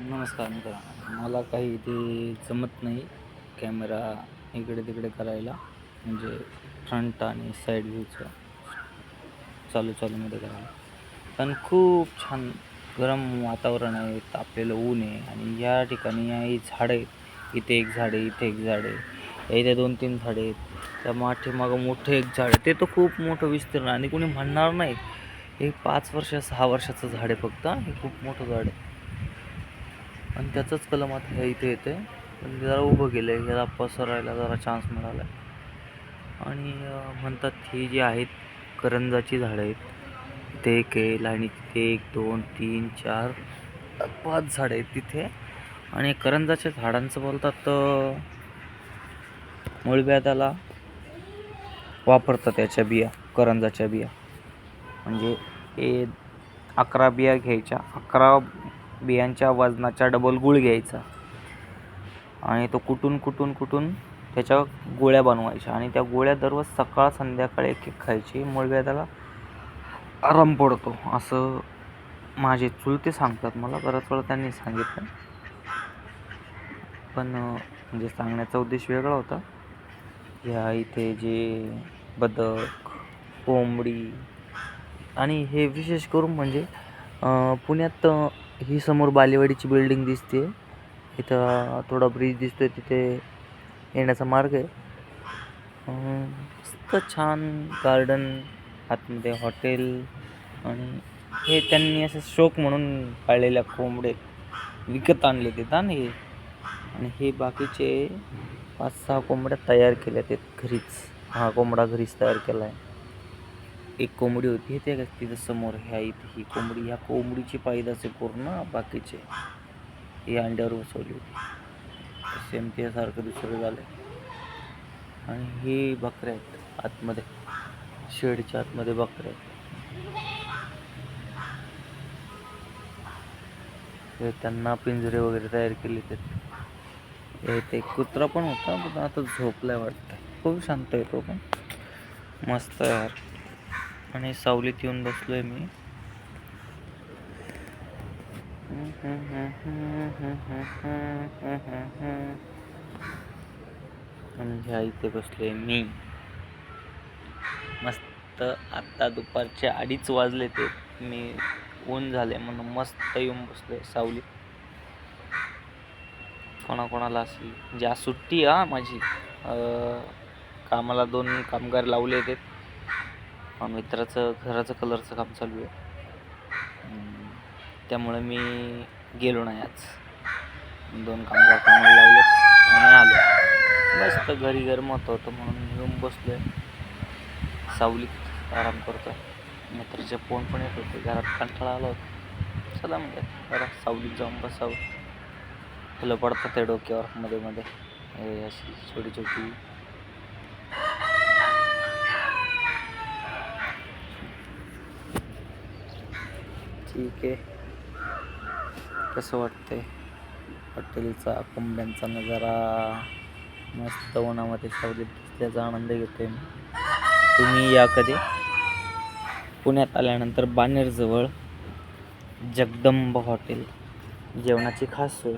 नमस्कार मित्रांनो. मला काही इथे जमत नाही कॅमेरा इकडे तिकडे करायला. म्हणजे फ्रंट आणि साईड व्ह्यूचं चालू चालूमध्ये करायला. पण खूप छान गरम वातावरण आहे तापलेलं ऊन आहे आणि या ठिकाणी ही झाडं आहेत. इथे एक झाड आहे इथे एक झाड आहे. इथे दोन तीन झाडे आहेत. त्या माठीमागं मोठं एक झाड आहे. ते तर खूप मोठं विस्तीर्ण आणि कोणी म्हणणार नाही. हे पाच वर्ष सहा वर्षाचं झाड आहे फक्त. हे खूप मोठं झाड आहे. आणि त्याचंच कलम आता ह्या इथे येते. पण जरा उभं गेलं आहे ह्याला पसरायला जरा चान्स मिळाला आहे आणि म्हणतात ही जी आहेत करंजाची झाडं आहेत. ते एक आहे लाईनी तिथे एक दोन तीन चार पाच झाडं आहेत तिथे. आणि करंजाच्या झाडांचं बोलतात तर त्याला वापरतात त्याच्या बिया करंजाच्या बिया. म्हणजे ए अकरा बिया घ्यायच्या. अकरा बियांच्या वजनाच्या डबल गुळ घ्यायचा. आणि तो कुटून कुटून कुटून त्याच्या गोळ्या बनवायच्या. आणि त्या गोळ्या दररोज सकाळ संध्याकाळी एक एक खायची. मुळव्याधाला आराम पडतो. असं माझे चुलते सांगतात मला. बऱ्याच वेळा त्यांनी सांगितलं. पण म्हणजे सांगण्याचा उद्देश वेगळा होता. ह्या इथे जे बदक कोंबडी आणि हे विशेष करून म्हणजे पुण्यात ही समोर बालेवाडीची बिल्डिंग दिसते इथं थोडा ब्रिज दिसतोय तिथे येण्याचा मार्ग आहे. मस्त छान गार्डन आतमध्ये हॉटेल आणि हे त्यांनी असं शोक म्हणून पाळलेल्या कोंबडे विकत आणले ते आणि हे. आणि हे बाकीचे पाच सहा कोंबड्या तयार केल्या आहेत घरीच. हा कोंबडा घरीच तयार केला आहे एक कोंबडी होती हे ते तिथं समोर ह्या इथे ही कोंबडी ह्या कोंबडीची पायदाचे पूर्ण बाकीचे. ही अंड्यावर बसवली होती. सेम त्यासारखं दुसरं झालं आणि हे बकऱ्या आहेत आतमध्ये. शेडच्या आतमध्ये बकऱ्या आहेत. त्यांना पिंजरे वगैरे तयार केले ते. ते कुत्रा पण होता पण आता झोपलाय वाटतं. खूप शांत येतो पण. मस्त आहे यार. आणि सावलीत येऊन बसलोय मी. आणि ह्या इथे बसलोय मी. मस्त आत्ता दुपारचे अडीच वाजले ते. मी ऊन झाले म्हणून मस्त येऊन बसलोय सावलीत. कोणाकोणाला असेल म्हणजे आज सुट्टी हा माझी कामाला दोन कामगार लावले आहेत मित्राचं घराचं कलरचं काम चालू आहे. त्यामुळे मी गेलो नाही आज. दोन कामगार कामाला लावले आणि आलो. मस्त घरी गरम होतं म्हणून येऊन बसलो आहे सावलीत आराम करतो मित्राचे फोन पण येत होते. घरात कंटाळा आला होता. चला म्हणजे जरा सावलीत जाऊन बसावं. फुलं पडतात ते डोक्यावर मध्ये मध्ये. हे अशी छोटी छोटी ठीक आहे. कसं वाटतंय? हॉटेलचा कोंबड्यांचा नजारा. मस्त उन्हामध्ये सावलीत दिसल्याचा आनंद घेतोय मी. तुम्ही या कधी? पुण्यात आल्यानंतर बानेरजवळ जगदंब हॉटेल. जेवणाची खास सोय.